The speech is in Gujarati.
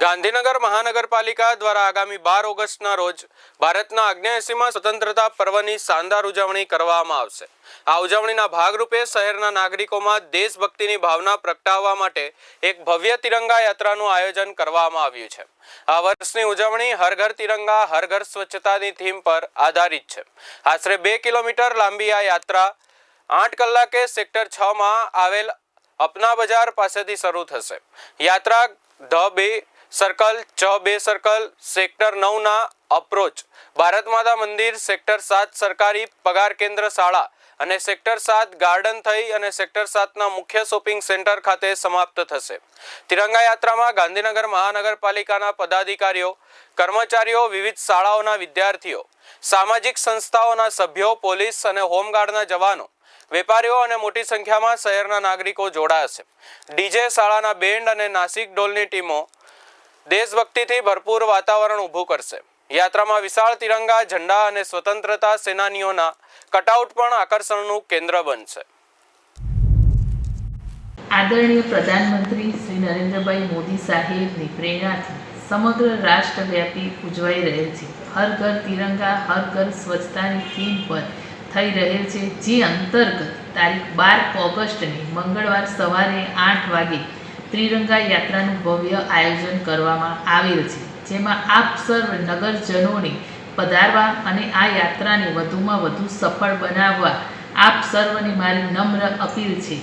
ગાંધીનગર મહાનગરપાલિકા દ્વારા આગામી બાર ઓગસ્ટના રોજ ભારતના અગ્નેસીમાં સ્વતંત્રતા પર્વની શાનદાર ઉજવણી કરવામાં આવશે. આ ઉજવણીના ભાગરૂપે શહેરના નાગરિકોમાં દેશભક્તિની ભાવના પ્રગટાવવા માટે એક ભવ્ય તિરંગા યાત્રાનું આયોજન કરવામાં આવ્યું છે. આ વર્ષની ઉજવણી હર ઘર તિરંગા, હર ઘર સ્વચ્છતાની થીમ પર આધારિત છે. આશરે બે કિલોમીટર લાંબી આ યાત્રા આઠ કલાકે સેક્ટર છમાં આવેલ અપના બજાર પાસેથી શરૂ થશે. યાત્રા ધ બે સર્કલ ચ બે સર્કલ સેક્ટર નવના અપ્રોચ ભારત માતા મંદિર સેક્ટર સાત સરકારી પગાર કેન્દ્ર શાળા અને સેક્ટર સાત ગાર્ડન થઈ અને સેક્ટર સાતના મુખ્ય શોપિંગ સેન્ટર ખાતે સમાપ્ત થશે. તિરંગા યાત્રામાં ગાંધીનગર મહાનગરપાલિકાના પદાધિકારીઓ, કર્મચારીઓ, વિવિધ શાળાઓના વિદ્યાર્થીઓ, સામાજિક સંસ્થાઓના સભ્યો, પોલીસ અને હોમગાર્ડના જવાનો, વેપારીઓ અને મોટી સંખ્યામાં શહેરના નાગરિકો જોડાશે ડીજે શાળાના બેન્ડ અને નાસિક ઢોલની ટીમો દેશભક્તિથી ભરપૂર વાતાવરણ ઊભું કરશે. યાત્રામાં વિશાળ તિરંગા, ઝંડા અને સ્વતંત્રતા સેનાનીઓના કટઆઉટ પણ આકર્ષણનું કેન્દ્ર બનશે. આદરણીય પ્રધાનમંત્રી શ્રી નરેન્દ્રભાઈ મોદી સાહેબની પ્રેરણાથી સમગ્ર રાષ્ટ્રવ્યાપી ઉજવાઈ રહેલ છે. હર ઘર તિરંગા, હર ઘર સ્વચ્છતાની થીમ પર થઈ રહેલ છે, જે અંતર્ગત તારીખ બાર ઓગસ્ટને મંગળવાર સવારે આઠ વાગે ત્રિરંગા યાત્રાનું ભવ્ય આયોજન કરવામાં આવેલ છે, જેમાં આપ સર્વ નગરજનોને પધારવા અને આ યાત્રાને વધુમાં વધુ સફળ બનાવવા આપ સર્વને મારી નમ્ર અપીલ છે.